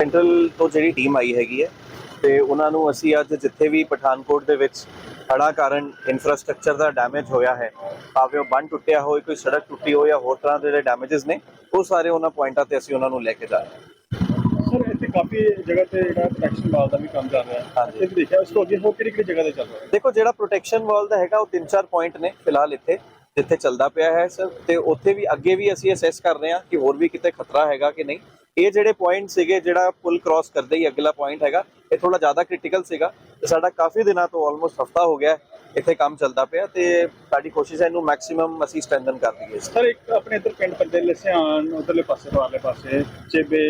Central ਤੋਂ ਜਿਹੜੀ team ਆਈ ਹੈਗੀ ਹੈ ਤੇ ਉਹਨਾਂ ਨੂੰ ਅਸੀਂ ਅੱਜ ਜਿੱਥੇ ਵੀ ਪਠਾਨਕੋਟ ਦੇ ਵਿੱਚ ਹੜ੍ਹਾਂ ਕਾਰਨ ਇਨਫਰਾਸਟ੍ਰਕਚਰ ਦਾ ਡੈਮੇਜ ਹੋਇਆ ਹੈ ਭਾਵੇਂ ਉਹ ਬੰਨ ਟੁੱਟਿਆ ਹੋਵੇ ਕੋਈ ਸੜਕ ਟੁੱਟੀ ਹੋਵੇ ਜਾਂ ਹੋਰ ਤਰ੍ਹਾਂ ਦੇ ਜਿਹੜੇ ਡੈਮੇजेस ਨੇ ਉਹ ਸਾਰੇ ਉਹਨਾਂ ਪੁਆਇੰਟਾਂ ਤੇ ਅਸੀਂ ਉਹਨਾਂ ਨੂੰ ਲੈ ਕੇ ਜਾ ਰਹੇ ਹਾਂ। ਸਰ ਇੱਥੇ ਕਾਫੀ ਜਗ੍ਹਾ ਤੇ ਜਿਹੜਾ ਪ੍ਰੋਟੈਕਸ਼ਨ ਵਾਲ ਦਾ ਵੀ ਕੰਮ ਚੱਲ ਰਿਹਾ ਹੈ। ਵੀ ਦੇਖਿਆ ਉਸ ਤੋਂ ਅੱਗੇ ਹੋਰ ਕਿਹੜੀ ਕਿਹੜੀ ਜਗ੍ਹਾ ਤੇ ਚੱਲ ਰਿਹਾ ਹੈ? ਦੇਖੋ ਜਿਹੜਾ ਪ੍ਰੋਟੈਕਸ਼ਨ ਵਾਲ ਦਾ ਹੈਗਾ ਉਹ ਤਿੰਨ ਚਾਰ ਪੁਆਇੰਟ ਨੇ ਫਿਲਹਾਲ ਇੱਥੇ। ਜਿੱਥੇ ਚੱਲਦਾ ਪਿਆ ਹੈ ਸਰ ਤੇ ਉੱਥੇ ਵੀ ਅੱਗੇ ਵੀ ਅਸੀਂ ਅਸੈਸ ਕਰ ਰਹੇ ਹਾਂ ਕਿ ਹੋਰ ਵੀ ਕਿਤੇ ਖਤਰਾ ਹੈਗਾ ਕਿ ਨਹੀਂ। ਇਹ ਜਿਹੜੇ ਪੁਆਇੰਟ ਸੀਗੇ ਜਿਹੜਾ ਪੁਲ ਕ੍ਰਾਸ ਕਰਦੇ ਹੀ ਅਗਲਾ ਪੁਆਇੰਟ ਹੈਗਾ ਇਹ ਥੋੜਾ ਜ਼ਿਆਦਾ ਕ੍ਰਿਟੀਕਲ ਸੀਗਾ। ਤੇ ਸਾਡਾ ਕਾਫੀ ਦਿਨਾਂ ਤੋਂ ਆਲਮੋਸਟ ਹਫਤਾ ਹੋ ਗਿਆ ਇੱਥੇ ਕੰਮ ਚੱਲਦਾ ਪਿਆ ਤੇ ਸਾਡੀ ਕੋਸ਼ਿਸ਼ ਹੈ ਇਹਨੂੰ ਮੈਕਸਿਮਮ ਅਸੀਂ ਸਟ੍ਰੈਂਥਨ ਕਰ ਦਈਏ ਸਰ ਇੱਕ ਆਪਣੇ ਇੱਧਰ ਪਿੰਡ ਪੰਜੇ ਲਸਿਆਣ ਉਧਰਲੇ ਪਾਸੇ ਵਾਲੇ ਪਾਸੇ ਚੇਬੇ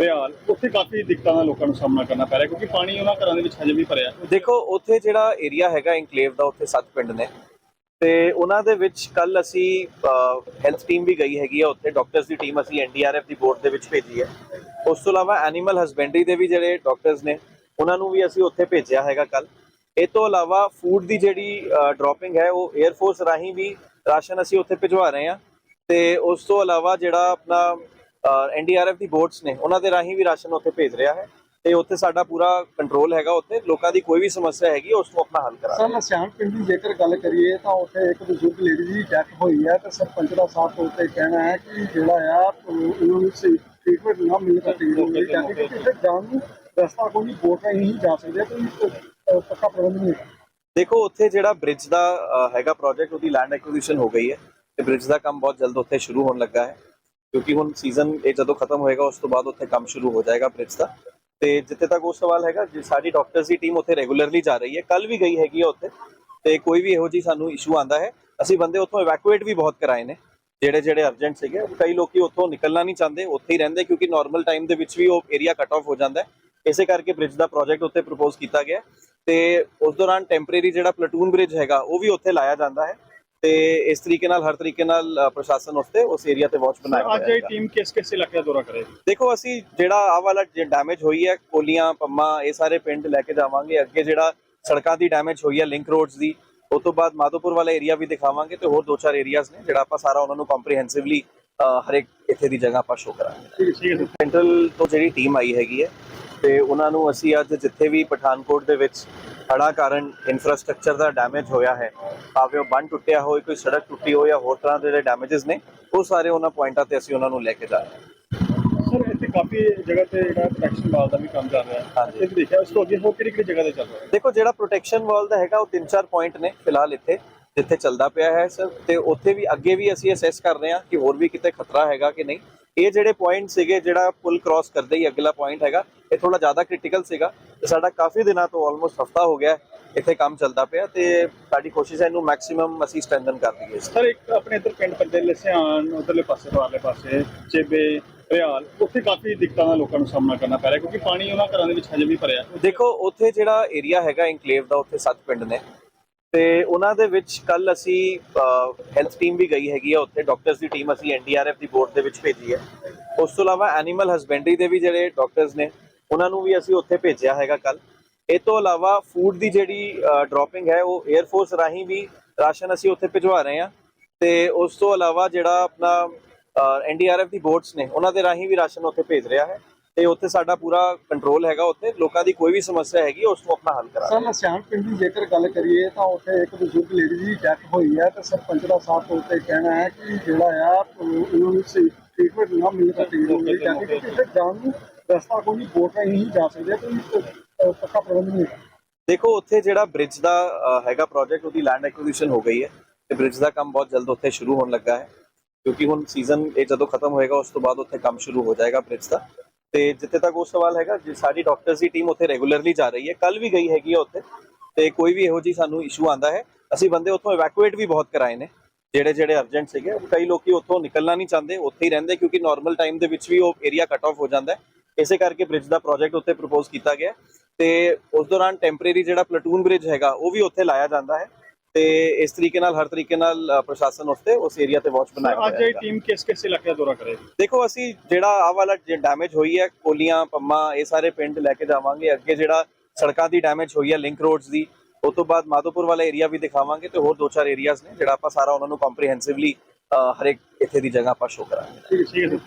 ਰਿਆਲ ਉੱਥੇ ਕਾਫੀ ਦਿੱਕਤਾਂ ਦਾ ਲੋਕਾਂ ਨੂੰ ਸਾਹਮਣਾ ਕਰਨਾ ਪੈ ਰਿਹਾ ਕਿਉਂਕਿ ਪਾਣੀ ਉਹਨਾਂ ਘਰਾਂ ਦੇ ਵਿੱਚ ਹਜੇ ਵੀ ਭਰਿਆ। ਦੇਖੋ ਉੱਥੇ ਜਿਹੜਾ ਏਰੀਆ ਹੈਗਾ ਇਨਕਲੇਵ ਦਾ ਉੱਥੇ ਸੱਤ ਪਿੰਡ ਨੇ। ਤੇ ਉਹਨਾਂ ਦੇ ਵਿੱਚ ਕੱਲ ਅਸੀਂ ਹੈਲਥ ਟੀਮ ਵੀ ਗਈ ਹੈਗੀ ਆ ਉੱਥੇ ਡਾਕਟਰਸ ਦੀ ਟੀਮ ਅਸੀਂ ਐਨਡੀਆਰਐਫ ਦੀ ਬੋਰਡ ਦੇ ਵਿੱਚ ਭੇਜੀ ਹੈ। ਉਸ ਤੋਂ ਇਲਾਵਾ ਐਨੀਮਲ ਹਸਬੈਂਡਰੀ ਦੇ ਵੀ ਜਿਹੜੇ ਡਾਕਟਰਸ ਨੇ, ਉਹਨਾਂ ਨੂੰ ਵੀ ਅਸੀਂ ਉੱਥੇ ਭੇਜਿਆ ਹੈਗਾ ਕੱਲ ਇਹ ਤੋਂ ਇਲਾਵਾ ਫੂਡ ਦੀ ਜਿਹੜੀ ਡ੍ਰੌਪਿੰਗ ਹੈ, ਉਹ 에ਅਰ ਫੋਰਸ ਰਾਹੀਂ ਵੀ ਰਾਸ਼ਨ ਅਸੀਂ ਉੱਥੇ ਭਿਜਵਾ ਰਹੇ ਹਾਂ। ਤੇ ਉਸ ਤੋਂ ਇਲਾਵਾ ਜਿਹੜਾ ਆਪਣਾ ਐਨਡੀਆਰਐਫ ਦੀ ਬੋਰਡਸ ਨੇ, ਉਹਨਾਂ ਦੇ ਰਾਹੀਂ ਵੀ ਰਾਸ਼ਨ ਉੱਥੇ ਭੇਜ ਰਿਹਾ ਹੈ। ਤੇ ਉੱਥੇ ਸਾਡਾ ਪੂਰਾ ਕੰਟਰੋਲ ਹੈਗਾ ਉੱਥੇ। ਲੋਕਾਂ ਦੀ ਕੋਈ ਵੀ ਸਮੱਸਿਆ ਹੈਗੀ ਉਸ ਨੂੰ ਆਪਣਾ ਹੱਲ ਕਰਾ ਸਰ ਲਸਿਆਣ ਪਿੰਡ ਦੀ ਜੇਕਰ ਗੱਲ ਕਰੀਏ ਤਾਂ ਉੱਥੇ ਇੱਕ ਬਜ਼ੁਰਗ ਲੇਡੀ ਦੀ ਡੈਥ ਹੋਈ ਹੈ ਤੇ ਸਰਪੰਚ ਦਾ ਸਾਫ਼ ਤੌਰ ਤੇ ਕਹਿਣਾ ਹੈ ਕਿ ਜਿਹੜਾ ਆ ਉਹਨਾਂ ਨੂੰ ਟ੍ਰੀਟਮੈਂਟ ਨਾ ਮਿਲ ਸਕੀ ਹੋਵੇ। ਕਿਉਂਕਿ ਇੱਥੇ ਜਾਣ ਨੂੰ ਰਸਤਾ ਕੋਈ ਨਹੀਂ ਬੋਟ ਰਾਹੀਂ ਹੀ ਜਾ ਸਕਦੇ ਕੋਈ ਪੱਕਾ ਪ੍ਰਬੰਧ ਨਹੀਂ ਹੈ ਦੇਖੋ ਉੱਥੇ ਜਿਹੜਾ ਬ੍ਰਿਜ ਦਾ ਹੈਗਾ ਪ੍ਰੋਜੈਕਟ ਉਹਦੀ ਲੈਂਡ ਐਕੁਜੀਸ਼ਨ ਹੋ ਗਈ ਹੈ ਤੇ ਬ੍ਰਿਜ ਦਾ ਕੰਮ ਬਹੁਤ ਜਲਦ ਉੱਥੇ ਸ਼ੁਰੂ ਹੋਣ ਲੱਗਾ ਹੈ। ਕਿਉਂਕਿ ਹੁਣ ਸੀਜ਼ਨ ਇਹ ਜਦੋਂ ਖਤਮ ਹੋਏਗਾ ਉਸ ਤੋਂ ਬਾਅਦ ਉੱਥੇ ਕੰਮ ਸ਼ੁਰੂ ਹੋ ਜਾਏਗਾ ਬ੍ਰਿਜ ਦਾ। ਤੇ ਜਿੱਥੇ ਤੱਕ ਉਹ ਸਵਾਲ ਹੈਗਾ, ਜੀ ਸਾਡੀ ਡਾਕਟਰਸ ਦੀ ਟੀਮ ਉੱਥੇ ਰੈਗੂਲਰਲੀ ਜਾ ਰਹੀ ਹੈ ਕੱਲ ਵੀ ਗਈ ਹੈਗੀ ਆ ਉੱਥੇ, ਤੇ ਕੋਈ ਵੀ ਇਹੋ ਜੀ ਸਾਨੂੰ ਇਸ਼ੂ ਆਂਦਾ ਹੈ, ਅਸੀਂ ਬੰਦੇ ਉੱਥੋਂ ਇਵੈਕੂਏਟ ਵੀ ਬਹੁਤ ਕਰਾਏ ਨੇ, ਜਿਹੜੇ ਜਿਹੜੇ ਅਰਜੈਂਟ ਸੀਗੇ ਕਈ ਲੋਕੀ ਉੱਥੋਂ ਨਿਕਲਣਾ ਨਹੀਂ ਚਾਹੁੰਦੇ, ਉੱਥੇ ਹੀ ਰਹਿੰਦੇ, ਕਿਉਂਕਿ ਨਾਰਮਲ ਟਾਈਮ ਦੇ ਵਿੱਚ ਵੀ ਉਹ ਏਰੀਆ ਕਟ ਆਫ ਹੋ ਜਾਂਦਾ ਹੈ, ਇਸੇ ਕਰਕੇ ਬ੍ਰਿਜ ਦਾ ਪ੍ਰੋਜੈਕਟ ਉੱਤੇ ਪ੍ਰਪੋਜ਼ ਕੀਤਾ ਗਿਆ ਹੈ, ਤੇ ਉਸ ਦੌਰਾਨ ਟੈਂਪਰੇਰੀ ਜਿਹੜਾ ਪਲਟੂਨ ਬ੍ਰਿਜ ਹੈਗਾ, ਉਹ ਵੀ ਉੱਥੇ ਲਾਇਆ ਜਾਂਦਾ ਹੈ ਤੇ ਇਸ ਤਰੀਕੇ ਨਾਲ ਹਰ ਤਰੀਕੇ ਨਾਲ ਪ੍ਰਸ਼ਾਸਨ ਉੱਤੇ ਉਸ ਏਰੀਆ ਤੇ ਵਾਚ ਬਣਾਇਆ ਅੱਜ ਹੋਇਆ ਇਹ ਹੈ ਟੀਮ ਕਿਸ ਕਿਸ ਇਲਾਕੇ ਦਾ ਦੌਰਾ ਕਰੇਗੀ ਦੇਖੋ ਅਸੀਂ ਜਿਹੜਾ ਆਹ ਵਾਲਾ ਡੈਮੇਜ ਹੋਈ ਹੈ ਕੋਲੀਆਂ ਪੰਮਾ ਇਹ ਸਾਰੇ ਪਿੰਡ ਲੈ ਕੇ ਜਾਵਾਂਗੇ। ਅੱਗੇ ਜਿਹੜਾ ਸੜਕਾਂ ਦੀ ਡੈਮੇਜ ਹੋਈ ਹੈ ਲਿੰਕ ਰੋਡਸ ਦੀ ਉਸ ਤੋਂ ਬਾਅਦ ਮਾਧੋਪੁਰ ਵਾਲਾ ਏਰੀਆ ਵੀ ਦਿਖਾਵਾਂਗੇ ਤੇ ਹੋਰ ਦੋ ਚਾਰ ਏਰੀਆਜ਼ ਨੇ ਜਿਹੜਾ ਆਪਾਂ ਸਾਰਾ ਉਹਨਾਂ ਨੂੰ ਕੰਪਰੀਹੈਂਸਿਵਲੀ ਹਰੇਕ ਇੱਥੇ ਦੀ ਜਗ੍ਹਾ ਆਪਾਂ ਸ਼ੋ ਕਰਾਂਗੇ। ਠੀਕ ਹੈ ਸਰ ਸੈਂਟਰਲ ਤੋਂ ਜਿਹੜੀ ਟੀਮ ਆਈ ਹੈਗੀ ਹੈ ਤੇ ਉਹਨਾਂ ਨੂੰ ਅਸੀਂ ਅੱਜ ਜਿੱਥੇ ਵੀ ਪਠਾਨਕੋਟ ਦੇ ਵਿੱਚ ਹੜ੍ਹਾਂ ਕਾਰਨ ਇਨਫਰਾਸਟ੍ਰਕਚਰ ਦਾ ਡੈਮੇਜ ਹੋਇਆ ਹੈ। ਭਾਵੇਂ ਉਹ ਬੰਨ ਟੁੱਟਿਆ ਹੋਵੇ ਕੋਈ ਸੜਕ ਟੁੱਟੀ ਹੋਵੇ ਜਾਂ ਹੋਰ ਤਰ੍ਹਾਂ ਦੇ ਜਿਹੜੇ ਡੈਮੇजेस ਨੇ ਉਹ ਸਾਰੇ ਉਹਨਾਂ ਪੁਆਇੰਟਾਂ ਤੇ ਅਸੀਂ ਉਹਨਾਂ ਨੂੰ ਲੈ ਕੇ ਜਾ ਰਹੇ ਹਾਂ। ਸਰ ਇੱਥੇ ਕਾਫੀ ਜਗ੍ਹਾ ਤੇ ਜਿਹੜਾ ਪ੍ਰੋਟੈਕਸ਼ਨ ਵਾਲ ਦਾ ਵੀ ਕੰਮ ਚੱਲ ਰਿਹਾ ਹੈ। ਇਹ ਦੇਖਿਆ ਉਸ ਤੋਂ ਅੱਗੇ ਹੋਰ ਕਿਹੜੀ ਕਿਹੜੀ ਜਗ੍ਹਾ ਤੇ ਚੱਲ ਰਿਹਾ ਹੈ? ਦੇਖੋ ਜਿਹੜਾ ਪ੍ਰੋਟੈਕਸ਼ਨ ਵਾਲ ਦਾ ਹੈਗਾ ਉਹ ਤਿੰਨ ਚਾਰ ਪੁਆਇੰਟ ਨੇ ਫਿਲਹਾਲ ਇੱਥੇ। ਜਿੱਥੇ ਚੱਲਦਾ ਪਿਆ ਹੈ ਸਰ ਤੇ ਉੱਥੇ ਵੀ ਅੱਗੇ ਵੀ ਅਸੀਂ ਅਸੈਸ ਕਰ ਰਹੇ ਹਾਂ ਕਿ ਹੋਰ ਵੀ ਕਿਤੇ ਖਤਰਾ ਹੈਗਾ ਕਿ ਨਹੀਂ। ਇਹ ਜਿਹੜੇ ਪੁਆਇੰਟ ਸੀਗੇ ਜਿਹੜਾ ਪੁਲ ਕ੍ਰਾਸ ਕਰਦੇ ਹੀ ਅਗਲਾ ਪੁਆਇੰਟ ਹੈਗਾ ਇਹ ਥੋੜਾ ਜ਼ਿਆਦਾ ਕ੍ਰਿਟੀਕਲ ਸੀਗਾ। ਤੇ ਸਾਡਾ ਕਾਫੀ ਦਿਨਾਂ ਤੋਂ ਆਲਮੋਸਟ ਹਫਤਾ ਹੋ ਗਿਆ ਇੱਥੇ ਕੰਮ ਚੱਲਦਾ ਪਿਆ ਤੇ ਸਾਡੀ ਕੋਸ਼ਿਸ਼ ਹੈ ਇਹਨੂੰ ਮੈਕਸਿਮਮ ਅਸੀਂ ਸਟ੍ਰੈਂਥਨ ਕਰ ਦਈਏ। ਸਰ ਇੱਕ ਆਪਣੇ ਇੱਧਰ ਪਿੰਡ ਪੰਜੇ ਲਸਿਆਣ ਉਧਰਲੇ ਪਾਸੇ ਵਾਲੇ ਪਾਸੇ ਚੇਬੇ ਰਿਆਲ ਉੱਥੇ ਕਾਫੀ ਦਿੱਕਤਾਂ ਦਾ ਲੋਕਾਂ ਨੂੰ ਸਾਹਮਣਾ ਕਰਨਾ ਪੈ ਰਿਹਾ ਕਿਉਂਕਿ ਪਾਣੀ ਉਹਨਾਂ ਘਰਾਂ ਦੇ ਵਿੱਚ ਹਜੇ ਵੀ ਭਰਿਆ। ਦੇਖੋ ਉੱਥੇ ਜਿਹੜਾ ਏਰੀਆ ਹੈਗਾ ਇਨਕਲੇਵ ਦਾ ਉੱਥੇ ਸੱਤ ਪਿੰਡ ਨੇ। ਤੇ ਉਹਨਾਂ ਦੇ ਵਿੱਚ ਕੱਲ ਅਸੀਂ ਹੈਲਥ ਟੀਮ ਵੀ ਗਈ ਹੈਗੀ ਆ ਉੱਥੇ ਡਾਕਟਰਸ ਦੀ ਟੀਮ ਅਸੀਂ ਐਨਡੀਆਰਐਫ ਦੀ ਬੋਰਡ ਦੇ ਵਿੱਚ ਭੇਜੀ ਹੈ। ਉਸ ਤੋਂ ਇਲਾਵਾ ਐਨੀਮਲ ਹਸਬੈਂਡਰੀ ਦੇ ਵੀ ਜਿਹੜੇ ਡਾਕਟਰਸ ਨੇ, ਉਹਨਾਂ ਨੂੰ ਵੀ ਅਸੀਂ ਉੱਥੇ ਭੇਜਿਆ ਹੈਗਾ ਕੱਲ ਇਹ ਤੋਂ ਇਲਾਵਾ ਫੂਡ ਦੀ ਜਿਹੜੀ ਡ੍ਰੌਪਿੰਗ ਹੈ, ਉਹ 에ਅਰ ਫੋਰਸ ਰਾਹੀਂ ਵੀ ਰਾਸ਼ਨ ਅਸੀਂ ਉੱਥੇ ਭਿਜਵਾ ਰਹੇ ਹਾਂ। ਤੇ ਉਸ ਤੋਂ ਇਲਾਵਾ ਜਿਹੜਾ ਆਪਣਾ ਐਨਡੀਆਰਐਫ ਦੀ ਬੋਰਡਸ ਨੇ, ਉਹਨਾਂ ਦੇ ਰਾਹੀਂ ਵੀ ਰਾਸ਼ਨ ਉੱਥੇ ਭੇਜ ਰਿਹਾ ਹੈ। ਤੇ ਉੱਥੇ ਸਾਡਾ ਪੂਰਾ ਕੰਟਰੋਲ ਹੈਗਾ ਉੱਥੇ। ਲੋਕਾਂ ਦੀ ਕੋਈ ਵੀ ਸਮੱਸਿਆ ਹੈਗੀ ਉਸ ਨੂੰ ਆਪਣਾ ਹੱਲ ਕਰਾ ਸਰ ਲਸਿਆਣ ਪਿੰਡ ਦੀ ਜੇਕਰ ਗੱਲ ਕਰੀਏ ਤਾਂ ਉੱਥੇ ਇੱਕ ਬਜ਼ੁਰਗ ਲੇਡੀ ਦੀ ਡੈਥ ਹੋਈ ਹੈ ਤੇ ਸਰਪੰਚ ਦਾ ਸਾਫ਼ ਤੌਰ ਤੇ ਕਹਿਣਾ ਹੈ ਕਿ ਜਿਹੜਾ ਆ ਉਹਨਾਂ ਨੂੰ ਟ੍ਰੀਟਮੈਂਟ ਨਾ ਮਿਲ ਸਕੀ ਹੋਵੇ ਇੱਥੇ ਜਾਣ ਨੂੰ ਰਸਤਾ ਕੋਈ ਨਹੀਂ ਬੋਟ ਰਾਹੀਂ ਹੀ ਜਾ ਸਕਦੇ ਕੋਈ ਪੱਕਾ ਪ੍ਰਬੰਧ ਨਹੀਂ ਦੇਖੋ ਉੱਥੇ ਜਿਹੜਾ ਬ੍ਰਿਜ ਦਾ ਹੈਗਾ ਪ੍ਰੋਜੈਕਟ ਉਹਦੀ ਲੈਂਡ ਐਕੁਜੀਸ਼ਨ ਹੋ ਗਈ ਹੈ ਤੇ ਬ੍ਰਿਜ ਦਾ ਕੰਮ ਬਹੁਤ ਜਲਦ ਉੱਥੇ ਸ਼ੁਰੂ ਹੋਣ ਲੱਗਾ ਹੈ। ਕਿਉਂਕਿ ਹੁਣ ਸੀਜ਼ਨ ਇਹ ਜਦੋਂ ਖਤਮ ਹੋਏਗਾ ਉਸ ਤੋਂ ਬਾਅਦ ਉੱਥੇ ਕੰਮ ਸ਼ੁਰੂ ਹੋ ਜਾਏਗਾ ਬ੍ਰਿਜ ਦਾ। ਤੇ ਜਿੱਥੇ ਤੱਕ ਉਹ ਸਵਾਲ ਹੈਗਾ, ਜੀ ਸਾਡੀ ਡਾਕਟਰਸ ਦੀ ਟੀਮ ਉੱਥੇ ਰੈਗੂਲਰਲੀ ਜਾ ਰਹੀ ਹੈ ਕੱਲ ਵੀ ਗਈ ਹੈਗੀ ਆ ਉੱਥੇ, ਤੇ ਕੋਈ ਵੀ ਇਹੋ ਜੀ ਸਾਨੂੰ ਇਸ਼ੂ ਆਂਦਾ ਹੈ, ਅਸੀਂ ਬੰਦੇ ਉੱਥੋਂ ਇਵੈਕੂਏਟ ਵੀ ਬਹੁਤ ਕਰਾਏ ਨੇ, ਜਿਹੜੇ ਜਿਹੜੇ ਅਰਜੈਂਟ ਸੀਗੇ, ਕਈ ਲੋਕੀ ਉੱਥੋਂ ਨਿਕਲਣਾ ਨਹੀਂ ਚਾਹੁੰਦੇ, ਉੱਥੇ ਹੀ ਰਹਿੰਦੇ, ਕਿਉਂਕਿ ਨਾਰਮਲ ਟਾਈਮ ਦੇ ਵਿੱਚ ਵੀ ਉਹ ਏਰੀਆ ਕਟ ਆਫ ਹੋ ਜਾਂਦਾ ਹੈ, ਇਸੇ ਕਰਕੇ ਬ੍ਰਿਜ ਦਾ ਪ੍ਰੋਜੈਕਟ ਉੱਤੇ ਪ੍ਰਪੋਜ਼ ਕੀਤਾ ਗਿਆ ਹੈ, ਤੇ ਉਸ ਦੌਰਾਨ ਟੈਂਪਰੇਰੀ ਜਿਹੜਾ ਪਲਟੂਨ ਬ੍ਰਿਜ ਹੈਗਾ, ਉਹ ਵੀ ਉੱਥੇ ਲਾਇਆ ਜਾਂਦਾ ਹੈ ਤੇ ਇਸ ਤਰੀਕੇ ਨਾਲ ਹਰ ਤਰੀਕੇ ਨਾਲ ਪ੍ਰਸ਼ਾਸਨ ਉੱਤੇ ਉਸ ਏਰੀਆ ਤੇ ਵਾਚ ਬਣਾਇਆ ਅੱਜ ਹੋਇਆ ਇਹ ਹੈ ਟੀਮ ਕਿਸ ਕਿਸ ਇਲਾਕੇ ਦਾ ਦੌਰਾ ਕਰੇਗੀ ਦੇਖੋ ਅਸੀਂ ਜਿਹੜਾ ਆਹ ਵਾਲਾ ਡੈਮੇਜ ਹੋਈ ਹੈ ਕੋਲੀਆਂ ਪੰਮਾ ਇਹ ਸਾਰੇ ਪਿੰਡ ਲੈ ਕੇ ਜਾਵਾਂਗੇ। ਅੱਗੇ ਜਿਹੜਾ ਸੜਕਾਂ ਦੀ ਡੈਮੇਜ ਹੋਈ ਹੈ ਲਿੰਕ ਰੋਡਸ ਦੀ ਉਸ ਤੋਂ ਬਾਅਦ ਮਾਧੋਪੁਰ ਵਾਲਾ ਏਰੀਆ ਵੀ ਦਿਖਾਵਾਂਗੇ ਤੇ ਹੋਰ ਦੋ ਚਾਰ ਏਰੀਆਜ਼ ਨੇ ਜਿਹੜਾ ਆਪਾਂ ਸਾਰਾ ਉਹਨਾਂ ਨੂੰ ਕੰਪਰੀਹੈਂਸਿਵਲੀ ਹਰੇਕ ਇੱਥੇ ਦੀ ਜਗ੍ਹਾ ਆਪਾਂ ਸ਼ੋ ਕਰਾਂਗੇ। ਠੀਕ ਹੈ।